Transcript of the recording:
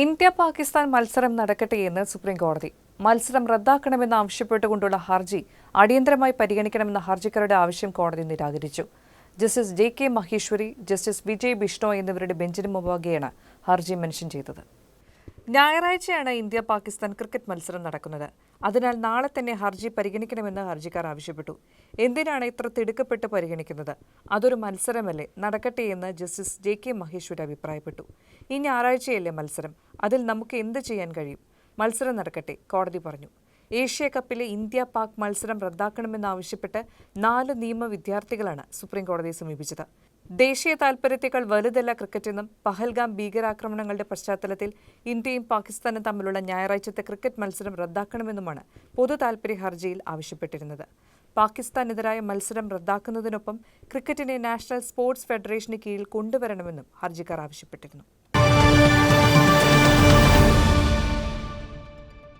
India Pakistan മത്സരം നടക്കട്ടെ എന്ന് സുപ്രീം കോടതി. മത്സരം റദ്ദാക്കണമെന്ന് ആവശ്യപ്പെട്ടുകൊണ്ടുള്ള ഹർജി അടിയന്തരമായി പരിഗണിക്കണമെന്ന ഹർജിക്കാരുടെ ആവശ്യം കോടതി നിരാകരിച്ചു. Justice J K Maheshwari justice Vijay Bishnoi എന്നിവരുടെ ബെഞ്ചിന് മുമ്പാകെയാണ് ഹർജി മെൻഷൻ ചെയ്തത്. ഞായറാഴ്ചയാണ് ഇന്ത്യ പാകിസ്ഥാൻ ക്രിക്കറ്റ് മത്സരം നടക്കുന്നത്. അതിനാൽ നാളെ തന്നെ ഹർജി പരിഗണിക്കണമെന്ന് ഹർജിക്കാർ ആവശ്യപ്പെട്ടു. എന്തിനാണ് ഇത്ര തിടുക്കപ്പെട്ട് പരിഗണിക്കുന്നത്? അതൊരു മത്സരമല്ലേ? നടക്കട്ടെ എന്ന് ജസ്റ്റിസ് ജെ കെ മഹേശ്വരി അഭിപ്രായപ്പെട്ടു. ഈ ഞായറാഴ്ചയല്ലേ മത്സരം? അതിൽ നമുക്ക് എന്ത് ചെയ്യാൻ കഴിയും? മത്സരം നടക്കട്ടെ കോടതി പറഞ്ഞു. ഏഷ്യ കപ്പിലെ ഇന്ത്യ പാക് മത്സരം റദ്ദാക്കണമെന്നാവശ്യപ്പെട്ട് നാല് നിയമ വിദ്യാർത്ഥികളാണ് സുപ്രീം കോടതിയെ സമീപിച്ചത്. ദേശീയ താൽപര്യത്തേക്കാൾ വലുതല്ല ക്രിക്കറ്റെന്നും പഹൽഗാം ഭീകരാക്രമണങ്ങളുടെ പശ്ചാത്തലത്തിൽ ഇന്ത്യയും പാകിസ്ഥാനും തമ്മിലുള്ള ഞായറാഴ്ചത്തെ ക്രിക്കറ്റ് മത്സരം റദ്ദാക്കണമെന്നുമാണ് പൊതു താൽപര്യ ഹർജിയിൽ ആവശ്യപ്പെട്ടിരുന്നത്. പാകിസ്ഥാനെതിരായ മത്സരം റദ്ദാക്കുന്നതിനൊപ്പം ക്രിക്കറ്റിനെ നാഷണൽ സ്പോർട്സ് ഫെഡറേഷന് കീഴിൽ കൊണ്ടുവരണമെന്നും ഹർജിക്കാർ ആവശ്യപ്പെട്ടിരുന്നു.